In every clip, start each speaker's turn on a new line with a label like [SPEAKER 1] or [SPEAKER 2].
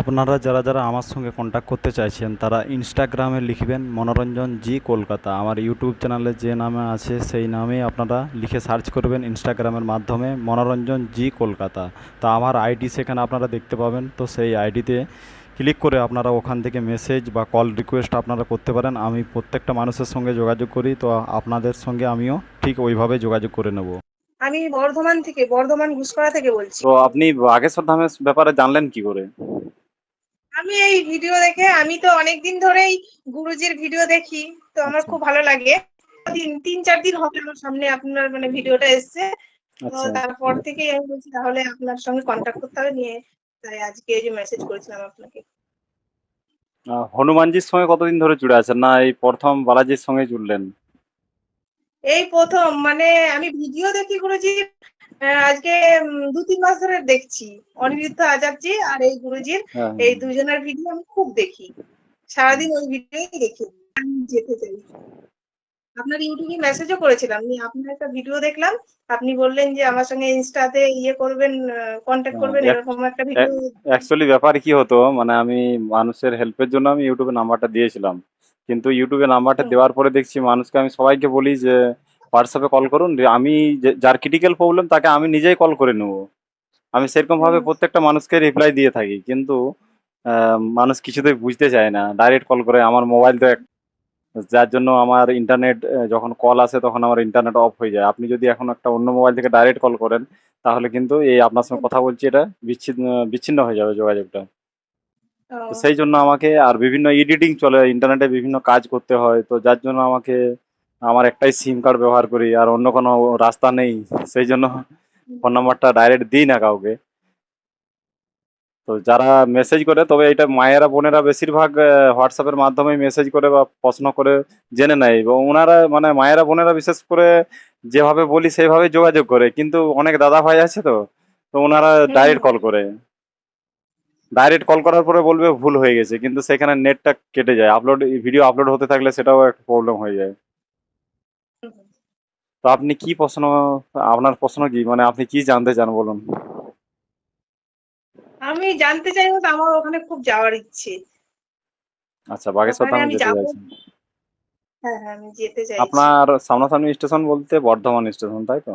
[SPEAKER 1] আপনারা যারা যারা আমার সঙ্গে কন্ট্যাক্ট করতে চাইছেন, তারা ইনস্টাগ্রামে লিখবেন মনোরঞ্জন জি কলকাতা। আমার ইউটিউব চ্যানেলে যে নামে আছে, সেই নামে আপনারা লিখে সার্চ করবেন ইনস্টাগ্রামের মাধ্যমে মনোরঞ্জন জি কলকাতা। তা আমার আইডি সেখানে আপনারা দেখতে পাবেন। তো সেই আইডিতে ক্লিক করে আপনারা ওখান থেকে মেসেজ বা কল রিকোয়েস্ট আপনারা করতে পারেন। আমি প্রত্যেকটা মানুষের সঙ্গে যোগাযোগ করি, তো আপনাদের সঙ্গে আমিও ঠিক ওইভাবে যোগাযোগ করে নেব।
[SPEAKER 2] আমি বর্ধমান থেকে বর্ধমান ঘুষকরা থেকে বলছি।
[SPEAKER 1] তো আপনি বাগেশ্বর ধামের ব্যাপারে জানলেন কি করে?
[SPEAKER 2] আমি এই ভিডিও দেখে আমি তো অনেকদিন ধরেই গুরুজির ভিডিও দেখি তো আমার
[SPEAKER 1] আচ্ছা।
[SPEAKER 2] খুব ভালো লাগে। তিন তিন চার দিন হবে আমার সামনে আপনার মানে ভিডিওটা এসছে। তো
[SPEAKER 1] আচ্ছা।
[SPEAKER 2] তারপর থেকেই আমি বলছি তাহলে আপনার সঙ্গে কন্ট্যাক্ট করতে হবে নিয়ে তাই আজকে এই যে মেসেজ করেছিলাম আপনাকে।
[SPEAKER 1] হনুমানজির সঙ্গে কতদিন ধরে জুড়ে আছেন? না এই প্রথম বালাজির সঙ্গে জুড়লেন?
[SPEAKER 2] এই প্রথম মানে আমি ভিডিও দেখি গুরুজি আজকে দু তিন মাস ধরে দেখছি। অনিরুদ্ধ আচার্যি আর এই গুরুজির
[SPEAKER 1] হ্যাঁ।
[SPEAKER 2] এই দুজনের ভিডিও আমি খুব দেখি। সারাদিন ওই ভিডিওই দেখি। আমি যেতে চাই। আপনার ইউটিউবে মেসেজও করেছিলাম। আপনার একটা ভিডিও দেখলাম। আপনি বললেন যে আমার সঙ্গে ইনস্টাতে ইয়ে করবেন কন্ট্যাক্ট
[SPEAKER 1] হ্যাঁ,
[SPEAKER 2] করবেন এরকম একটা ভিডিও
[SPEAKER 1] অ্যাকচুয়ালি ব্যাপার কি হতো? মানে আমি মানুষের হেল্পের জন্য আমি ইউটিউবে নাম্বারটা দিয়েছিলাম। কিন্তু ইউটিউবে নাম্বারটা দেওয়ার পরে দেখছি মানুষকে আমি সবাইকে বলি যে হোয়াটসঅ্যাপে কল করুন। আমি যে- যার ক্রিটিক্যাল প্রবলেম তাকে আমি নিজেই কল করে নেব। আমি সেরকম ভাবে প্রত্যেকটা মানুষকে রিপ্লাই দিয়ে থাকি। কিন্তু মানুষ কিছুতেই বুঝতে চায় না। ডাইরেক্ট কল করে। আমার মোবাইল তো এক- যার জন্য আমার ইন্টারনেট যখন কল আসে তখন আমার ইন্টারনেট অফ হয়ে যায়। আপনি যদি এখন একটা অন্য মোবাইল থেকে ডাইরেক্ট কল করেন তাহলে কিন্তু এই আপনার সঙ্গে কথা বলছি এটা বিচ্ছিন্ন বিচ্ছিন্ন হয়ে যাবে যোগাযোগটা। সেই জন্য আমাকে আর বিভিন্ন এডিটিং চলে ইন্টারনেটে বিভিন্ন কাজ করতে হয় তো যার জন্য আমাকে আমার একটাই সিম কার্ড ব্যবহার করি আর অন্য কোনো রাস্তা নেই সেই জন্য ফোন নাম্বারটা ডাইরেক্ট দিই না কাউকে। তো যারা মেসেজ করে তবে এটা মায়েরা বোনেরা বেশিরভাগ হোয়াটসঅ্যাপের মাধ্যমে মেসেজ করে বা প্রশ্ন করে জেনে নেয়। এবং ওনারা মানে মায়েরা বোনেরা বিশেষ করে যেভাবে বলি সেইভাবে যোগাযোগ করে। কিন্তু অনেক দাদা ভাই আছে তো তো ওনারা ডাইরেক্ট কল করে। ডাইরেক্ট কল করার পরে বলবে ভুল হয়ে গেছে কিন্তু সেখানে নেটটা কেটে যায়। আপলোড ভিডিও আপলোড হতে থাকলে সেটাও একটা প্রবলেম হয়ে যায়। তো আপনি কি প্রশ্ন আপনার প্রশ্ন কি? মানে আপনি কি জানতে চান বলুন?
[SPEAKER 2] আমি জানতে চাই বলতে আমার ওখানে খুব যাওয়ার ইচ্ছে।
[SPEAKER 1] আচ্ছা বাগেশ্বর ধামে
[SPEAKER 2] আমি
[SPEAKER 1] যেতে। চাইছেন?
[SPEAKER 2] হ্যাঁ হ্যাঁ আমি যেতে চাই
[SPEAKER 1] আপনার সামনাসামনি স্টেশন বলতে বর্ধমান স্টেশন তাই তো?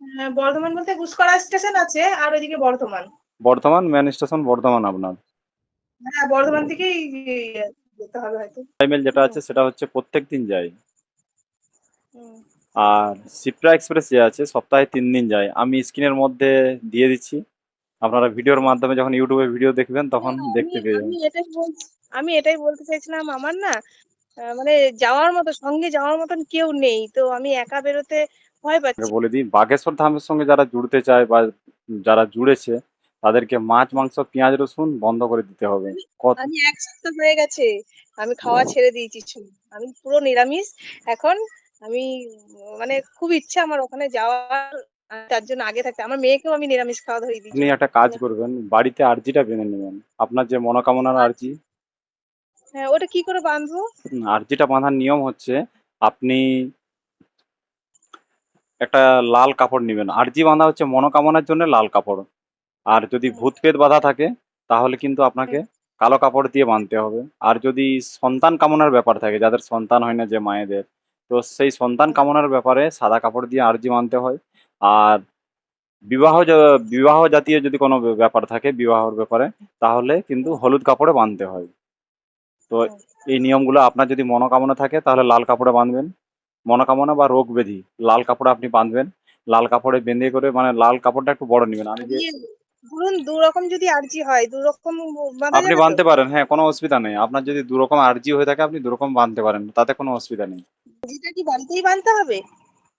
[SPEAKER 2] হ্যাঁ বর্ধমান বলতে ঘুষকরা স্টেশন আছে আর ওইদিকে বর্ধমান।
[SPEAKER 1] বর্ধমান মেন স্টেশন বর্ধমান আপনার।
[SPEAKER 2] হ্যাঁ বর্ধমান থেকেই যেতে হবে হয়তো।
[SPEAKER 1] যেটা আছে সেটা হচ্ছে প্রত্যেক দিন যায়। আর সিপ্রা এক্সপ্রেস যে আছে সপ্তাহে তিন দিন যায়। আমি স্ক্রিনের মধ্যে দিয়ে দিচ্ছি। আপনারা ভিডিওর মাধ্যমে যখন ইউটিউবে ভিডিও দেখবেন তখন দেখতে পেয়ে যাবেন।
[SPEAKER 2] আমি এটাই বলছি আমি এটাই বলতে চাইছিলাম আমার না মানে যাওয়ার মতো সঙ্গে যাওয়ার মতন কেউ নেই। তো আমি একা বেরোতে ভয় পাচ্ছি।
[SPEAKER 1] বলে দিই বাগেশ্বর ধামের সঙ্গে যারা জুড়তে চায় বা যারা জুড়েছে তাদেরকে মাছ মাংস পেঁয়াজ রসুন বন্ধ করে দিতে হবে।
[SPEAKER 2] আমি এক সপ্তাহ হয়ে গেছে। আমি খাওয়া ছেড়ে দিয়েছি আমি পুরো নিরামিষ। এখন আমি মানে খুব ইচ্ছা আমার ওখানে যাওয়ার। তার জন্য আগে থাকতে আমার মেয়েকেও আমি নিরামিষ খাওয়া ধরিয়ে দিয়েছি।
[SPEAKER 1] আপনি একটা কাজ করবেন বাড়িতে আর্জিটা বেঁধে নেবেন। আপনার যে মনোকামনার আর্জি।
[SPEAKER 2] হ্যাঁ ওটা কি করে বাঁধবো?
[SPEAKER 1] আর্জিটা বাঁধার নিয়ম হচ্ছে আপনি একটা লাল কাপড় নেবেন। আর্জি বাঁধা হচ্ছে মনোকামনার জন্য লাল কাপড়। আর যদি ভূত পেট বাঁধা থাকে তাহলে কিন্তু আপনাকে কালো কাপড় দিয়ে বাঁধতে হবে। আর যদি সন্তান কামনার ব্যাপার থাকে যাদের সন্তান হয় না যে মায়েদের তো সেই সন্তান কামনার ব্যাপারে সাদা কাপড় দিয়ে আর্জি মানতে হয়। আর বিবাহ বিবাহ জাতীয় যদি কোনো ব্যাপার থাকে বিবাহর ব্যাপারে তাহলে কিন্তু হলুদ কাপড়ে বাঁধতে হয়। তো এই নিয়মগুলো আপনার যদি মনোকামনা থাকে তাহলে লাল কাপড়ে বাঁধবেন। মনোকামনা বা রোগ ব্যাধি লাল কাপড়ে আপনি বাঁধবেন। লাল কাপড়ে বেঁধে করে মানে লাল কাপড়টা একটু বড় নেবেন। আমি যে
[SPEAKER 2] ধরুন দু রকম যদি আর্জি হয় দু রকম
[SPEAKER 1] আপনি
[SPEAKER 2] যাবে তো?
[SPEAKER 1] বাঁধতে পারেন হ্যাঁ কোনো অসুবিধা নেই। আপনার যদি দু রকম আর্জি হয়ে থাকে আপনি দু রকম বাঁধতে পারেন তাতে কোনো অসুবিধা নেই।
[SPEAKER 2] আর্জিটা কি বাড়িতেই বাঁধতে হবে?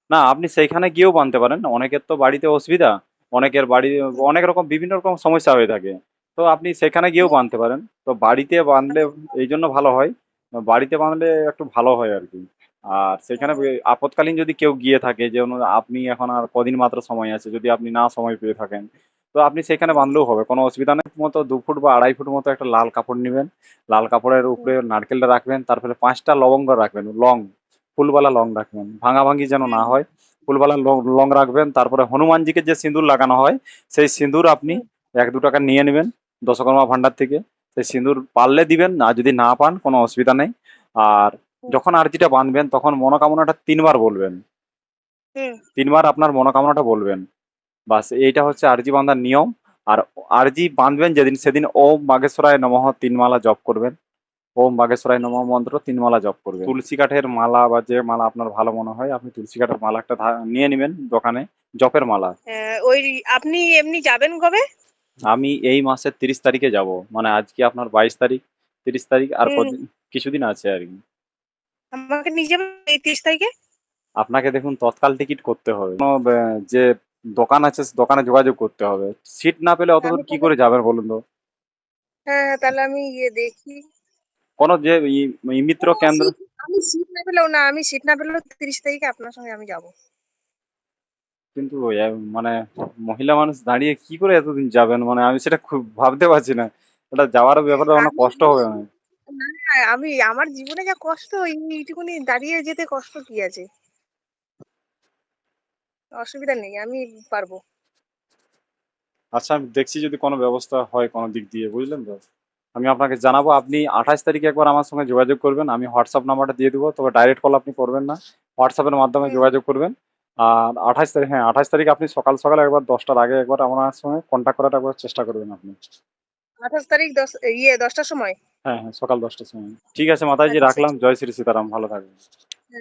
[SPEAKER 1] না আপনি সেইখানে গিয়েও বাঁধতে পারেন। অনেকের তো বাড়িতে অসুবিধা অনেকের বাড়ি অনেক রকম বিভিন্ন রকম সমস্যা হয়ে থাকে। তো আপনি সেখানে গিয়েও বাঁধতে পারেন। তো বাড়িতে বাঁধলে এই জন্য ভালো হয়। বাড়িতে বাঁধলে একটু ভালো হয় আর কি। আর সেখানে আপৎকালীন যদি কেউ গিয়ে থাকে যে অনু- আপনি এখন আর কদিন মাত্র সময় আছে যদি আপনি না সময় পেয়ে থাকেন তো আপনি সেখানে বাঁধলেও হবে কোনো অসুবিধা নেই। মতো দু ফুট বা আড়াই ফুট মতো একটা লাল কাপড় নেবেন। লাল কাপড়ের উপরে নারকেলটা রাখবেন তারপরে পাঁচটা লবঙ্গ রাখবেন লং ফুলওয়ালা লং রাখবেন। ভাঙাভাঙি যেন না হয় ফুলবালা লং রাখবেন তারপরে হনুমানজিকে যে সিঁদুর লাগানো হয় সেই সিঁদুর আপনি এক দু টাকা নিয়ে নেবেন দশকর্মা ভান্ডার থেকে। সেই সিঁদুর পারলে দিবেন আর যদি না পান কোনো অসুবিধা নেই। আর যখন আরজিটা বাঁধবেন তখন মনোকামনাটা তিনবার বলবেন। তিনবার আপনার মনোকামনাটা বলবেন। বাস এইটা হচ্ছে আরজি বাঁধার নিয়ম। আর আরজি বাঁধবেন যেদিন সেদিন ওম বাগেশ্বরায় নমঃ তিন মালা জপ করবেন। ওম বাগেশ্বরায় নমঃ মন্ত্র তিন মালা জপ করবেন। তুলসী কাঠের মালা বা যে মালা আপনার ভালো মনে হয় আপনি তুলসী কাঠের মালা একটা নিয়ে নেবেন দোকানে জপের মালা।
[SPEAKER 2] ওই আপনি এমনি যাবেন কবে?
[SPEAKER 1] আমি এই মাসের তিরিশ তারিখে যাব। মানে আজকে আপনার বাইশ তারিখ তিরিশ তারিখ আর কিছুদিন আছে আর কি।
[SPEAKER 2] আমাকে নিয়ে যাবেন এই তিরিশ তারিখে?
[SPEAKER 1] আপনাকে দেখুন তৎকাল টিকিট করতে হবে। যে দোকান আছে দোকানে যোগাযোগ করতে হবে। সিট না পেলে
[SPEAKER 2] অতদূর
[SPEAKER 1] কি করে যাবেন বলুন তো?
[SPEAKER 2] হ্যাঁ তাহলে আমি ইয়ে দেখি।
[SPEAKER 1] কোনো যে মিত্র কেন্দ্র
[SPEAKER 2] আমি সিট না পেলেও না আমি সিট না পেলেও তিরিশ তারিখে আপনার সঙ্গে আমি যাব।
[SPEAKER 1] কিন্তু মানে মহিলা মানুষ দাঁড়িয়ে কি করে এতদিন যাবেন? মানে আমি সেটা খুব ভাবতে পারছি না। এটা যাওয়ার ব্যাপারে অনেক কষ্ট হবে না।
[SPEAKER 2] আমি আমার জীবনে যা কষ্ট এইটুকুনি দাঁড়িয়ে যেতে কষ্ট কি আছে? অসুবিধা নেই আমি পারব।
[SPEAKER 1] আচ্ছা আমি দেখছি যদি কোনো ব্যবস্থা হয় কোনো দিক দিয়ে বুঝলেন তো? আমি আপনাকে জানাব আপনি আঠাশ তারিখে একবার আমার সঙ্গে যোগাযোগ করবেন আমি হোয়াটসঅ্যাপ নাম্বারটা দিয়ে দেবো তবে ডাইরেক্ট কল আপনি করবেন না হোয়াটসঅ্যাপের মাধ্যমে যোগাযোগ করবেন। আর আঠাশ তারিখ হ্যাঁ আঠাশ তারিখ আপনি সকাল সকাল একবার দশটার আগে একবার আমার সঙ্গে কন্ট্যাক্ট করার একবার চেষ্টা করবেন আপনি।
[SPEAKER 2] আঠাশ তারিখ দশ ইয়ে দশটার সময়?
[SPEAKER 1] হ্যাঁ হ্যাঁ সকাল দশটার সময়। ঠিক আছে মাতাজি
[SPEAKER 2] আচ্ছা।
[SPEAKER 1] রাখলাম জয় শ্রী সীতারাম ভালো থাকবেন।